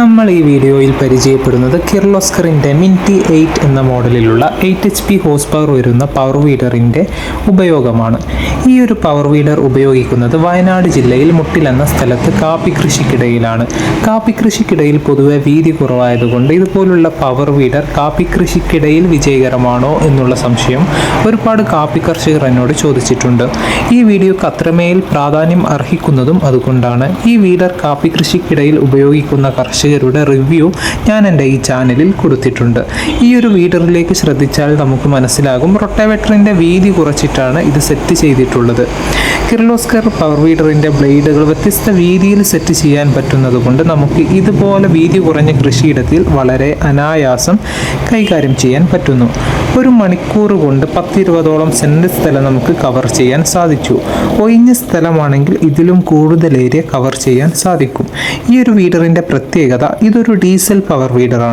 നമ്മൾ ഈ വീഡിയോയിൽ പരിചയപ്പെടുന്നത് കിർലോസ്കറിന്റെ മിന്റി എയ്റ്റ് എന്ന മോഡലിലുള്ള എയ്റ്റ് എച്ച് പി ഹോസ് പവർ വരുന്ന പവർ വീഡറിന്റെ ഉപയോഗമാണ്. ഈ ഒരു പവർ വീഡർ ഉപയോഗിക്കുന്നത് വയനാട് ജില്ലയിൽ മുട്ടിൽ എന്ന സ്ഥലത്ത് കാപ്പി കൃഷിക്കിടയിലാണ്. കാപ്പി കൃഷിക്കിടയിൽ പൊതുവെ വീതി കുറവായതുകൊണ്ട് ഇതുപോലുള്ള പവർ വീഡർ കാപ്പി കൃഷിക്കിടയിൽ വിജയകരമാണോ എന്നുള്ള സംശയം ഒരുപാട് കാപ്പി കർഷകർ എന്നോട് ചോദിച്ചിട്ടുണ്ട്. ഈ വീഡിയോക്ക് അത്രമേൽ പ്രാധാന്യം അർഹിക്കുന്നതും അതുകൊണ്ടാണ്. ഈ വീഡർ കാപ്പി കൃഷിക്കിടയിൽ ഉപയോഗിക്കുന്ന കർഷകരുടെ റിവ്യൂ ഞാൻ എന്റെ ഈ ചാനലിൽ കൊടുത്തിട്ടുണ്ട്. ഈ ഒരു വീഡറിലേക്ക് ശ്രദ്ധിച്ചാൽ നമുക്ക് മനസ്സിലാകും റൊട്ടവേറ്ററിന്റെ വീതി കുറച്ചിട്ടാണ് ഇത് സെറ്റ് ചെയ്തിട്ടുള്ളത്. കിർലോസ്കർ പവർ വീഡറിന്റെ ബ്ലേഡുകൾ വ്യത്യസ്ത വീതിയിൽ സെറ്റ് ചെയ്യാൻ പറ്റുന്നത് കൊണ്ട് നമുക്ക് ഇതുപോലെ വീതി കുറഞ്ഞ കൃഷിയിടത്തിൽ വളരെ അനായാസം കൈകാര്യം ചെയ്യാൻ പറ്റുന്നു. ഒരു മണിക്കൂർ കൊണ്ട് പത്തിരുപതോളം സെന്റ് സ്ഥലം നമുക്ക് കവർ ചെയ്യാൻ സാധിച്ചു. ഒഴിഞ്ഞ സ്ഥലമാണെങ്കിൽ ഇതിലും കൂടുതൽ ഏരിയ കവർ ചെയ്യാൻ സാധിക്കും. ഈ ഒരു വീഡറിന്റെ പ്രത്യേകത ഇതൊരു ഡീസൽ പവർ വീഡറാണ്